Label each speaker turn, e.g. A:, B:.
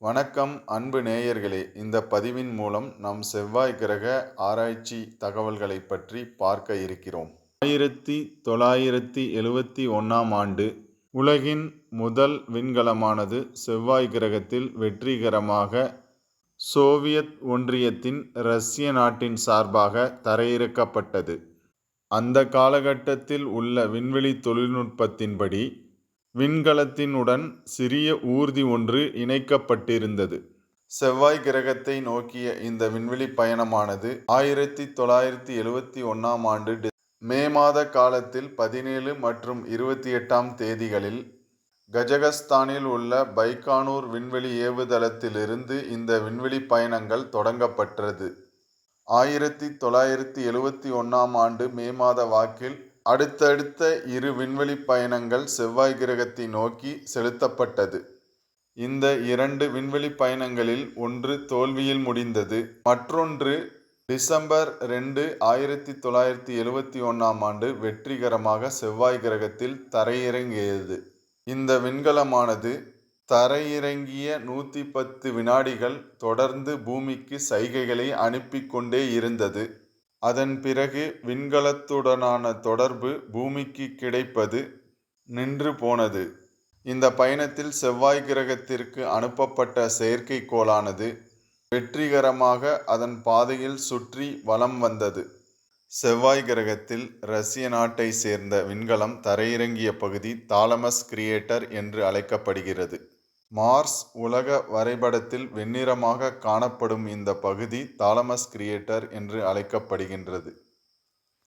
A: வணக்கம் அன்பு நேயர்களே. இந்த பதிவின் மூலம் நம் செவ்வாய் கிரக ஆராய்ச்சி தகவல்களை பற்றி பார்க்க இருக்கிறோம். ஆயிரத்தி தொள்ளாயிரத்தி எழுவத்தி ஒன்றாம் ஆண்டு உலகின் முதல் விண்கலமானது செவ்வாய் கிரகத்தில் வெற்றிகரமாக சோவியத் ஒன்றியத்தின் ரஷ்ய நாட்டின் சார்பாக தரையிறக்கப்பட்டது. அந்த காலகட்டத்தில் உள்ள விண்வெளி தொழில்நுட்பத்தின்படி விண்கலத்தினுடன் சிறிய ஊர்தி ஒன்று இணைக்கப்பட்டிருந்தது. செவ்வாய் கிரகத்தை நோக்கிய இந்த விண்வெளி பயணமானது ஆயிரத்தி தொள்ளாயிரத்தி எழுவத்தி ஒன்றாம் ஆண்டு மே மாத காலத்தில் பதினேழு மற்றும் இருபத்தி எட்டாம் தேதிகளில் கஜகஸ்தானில் உள்ள பைக்கானூர் விண்வெளி ஏவுதளத்திலிருந்து இந்த விண்வெளி பயணங்கள் தொடங்கப்பட்டது. ஆயிரத்தி தொள்ளாயிரத்தி எழுவத்தி ஒன்றாம் ஆண்டு மே மாத வாக்கில் அடுத்தடுத்த இரு விண்வெளி பயணங்கள் செவ்வாய் கிரகத்தை நோக்கி செலுத்தப்பட்டது. இந்த இரண்டு விண்வெளி பயணங்களில் ஒன்று தோல்வியில் முடிந்தது. மற்றொன்று டிசம்பர் ரெண்டு ஆயிரத்தி தொள்ளாயிரத்தி எழுவத்தி ஒன்றாம் ஆண்டு வெற்றிகரமாக செவ்வாய் கிரகத்தில் தரையிறங்கியது. இந்த விண்கலமானது தரையிறங்கிய நூற்றி பத்து வினாடிகள் தொடர்ந்து பூமிக்கு சைகைகளை அனுப்பி கொண்டே இருந்தது. அதன் பிறகு விண்கலத்துடனான தொடர்பு பூமிக்கு கிடைப்பது நின்று போனது. இந்த பயணத்தில் செவ்வாய் கிரகத்திற்கு அனுப்பப்பட்ட செயற்கைக்கோளானது வெற்றிகரமாக அதன் பாதையில் சுற்றி வலம் வந்தது. செவ்வாய் கிரகத்தில் ரஷ்ய நாட்டை சேர்ந்த விண்கலம் தரையிறங்கிய பகுதி தாலமஸ் கிரியேட்டர் என்று அழைக்கப்படுகிறது. மார்ஸ் உலக வரைபடத்தில் வெண்ணிறமாக காணப்படும் இந்த பகுதி தாலமஸ் கிரியேட்டர் என்று அழைக்கப்படுகின்றது.